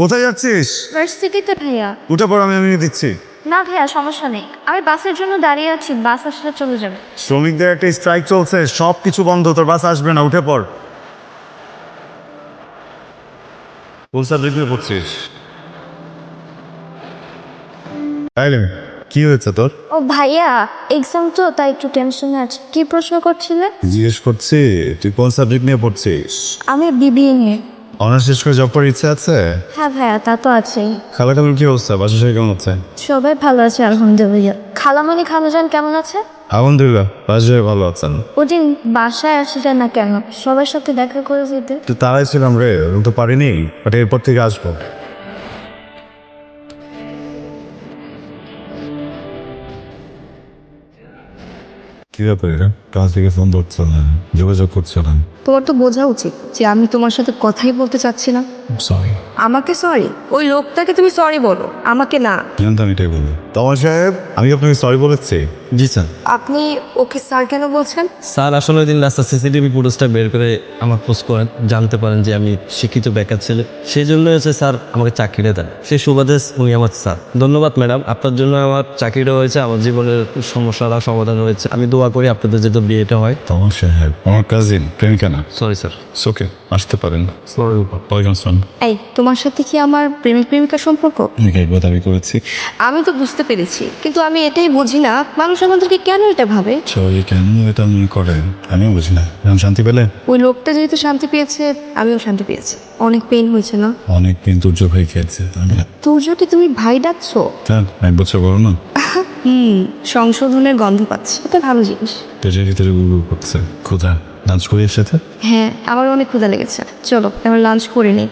কোথায় যাচ্ছিস? ভার্সিটিতে ভাইয়া। উঠে পর আমি আমি দিচ্ছি। না ভাইয়া সমস্যা নেই। আমি বাসের জন্য দাঁড়িয়ে আছি বাস আসলে চলে যাবে। শ্রমিকদের একটা স্ট্রাইক চলছে সব কিছু বন্ধ তোর বাস আসবে না উঠে পড়। কোন সাবজেক্টে পড়ছিস? তাইলে কি হয়েছে তোর? ও ভাইয়া এক্সাম তো তাই একটু টেনশনে আছে। কি প্রশ্ন করছিলে? জিজ্ঞেস করছি তুই কোন সাবজেক্ট নিয়ে পড়ছিস? আমি বিবিএ নিয়ে। অনার্স শেষ করে জব করার ইচ্ছা আছে? হ্যাঁ ভাইয়া তা তো আছেই। খালা কেমন কি অবস্থা? বাসা সবাই কেমন আছে? সবাই ভালো আছে আলহামদুলিল্লাহ। খালামণি খালুজান কেমন আছে? আলহামদুলিল্লাহ বাসা সবাই ভালো আছেন। ওদিন বাসায় আসলে না কেন? সবার সাথে দেখা করে যেতে। তো তারাই ছিলাম রে তো পারিনি বাট এরপর থেকে আসব। কি ব্যাপারে কাজ থেকে ফোন ধরছে না যোগাযোগ করছ না তোমার তো বোঝা উচিত যে আমি তোমার সাথে কথাই বলতে চাচ্ছি না। সরি আমাকে সরি ওই লোকটাকে তুমি সরি বলো আমাকে না। জানতাম এটাই বলব। তোমার সাহেব আমি আপনাকে সরি বলেছি। জি স্যার। আপনি ওকে স্যার কেন বলছেন? স্যার আসলে ওই দিন রাস্তা সিসিটিভি ফুটেজটা বের করে আমার পোস্ট করেন জানতে পারেন যে আমি শিক্ষিত বেকার ছেলে। সেই জন্য হচ্ছে স্যার আমাকে চাকরিটা দেন। সেই সুবাদে উনি আমার স্যার। ধন্যবাদ ম্যাডাম। আপনার জন্য আমার চাকরিটা হয়েছে আমার জীবনের সমস্যাটা সমাধান হয়েছে। আমি দোয়া করি আপনাদের যেহেতু বিয়েটা হয়। তোমার সাহেব আমার কাজিন প্রেমিকা না সরি স্যার ওকে আসতে পারেন। এই তোমার সাথে কি আমার প্রেমিক প্রেমিকা সম্পর্ক? আমি কি একবার দাবি করেছি। আমি তো বুঝতে পেরেছি কিন্তু আমি এটাই বুঝি না। মানুষ আমাদেরকে কেন এটা ভাবে? সবাই কেন এটা মনে করেন আমিও বুঝি না। এখন শান্তি পেলে? ওই লোকটা যেহেতু শান্তি পেয়েছে আমিও শান্তি পেয়েছি। অনেক পেন হয়েছে না? অনেক দিন তুর্য ভাই খেয়েছে তুর্যকে তুমি ভাই ডাকছো? এক বছর বড় না? হুম সংশোধনের গন্ধ পাচ্ছি। এটা ভালো জিনিস। পেটের ভিতরে গুলো করছে। কোথা লাঞ্চ করি সাথে হ্যাঁ আমার অনেক ক্ষুধা লেগেছে। চলো এবার লাঞ্চ করে নিই।